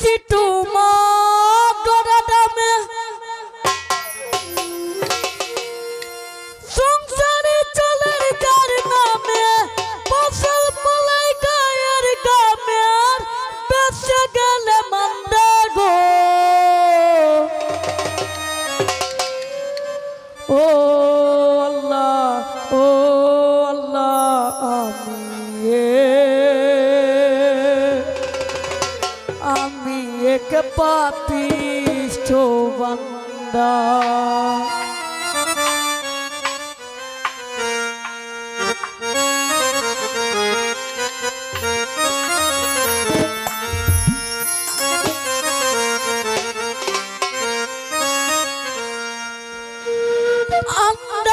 situ এক পাপিষ্ঠ বান্দা আমার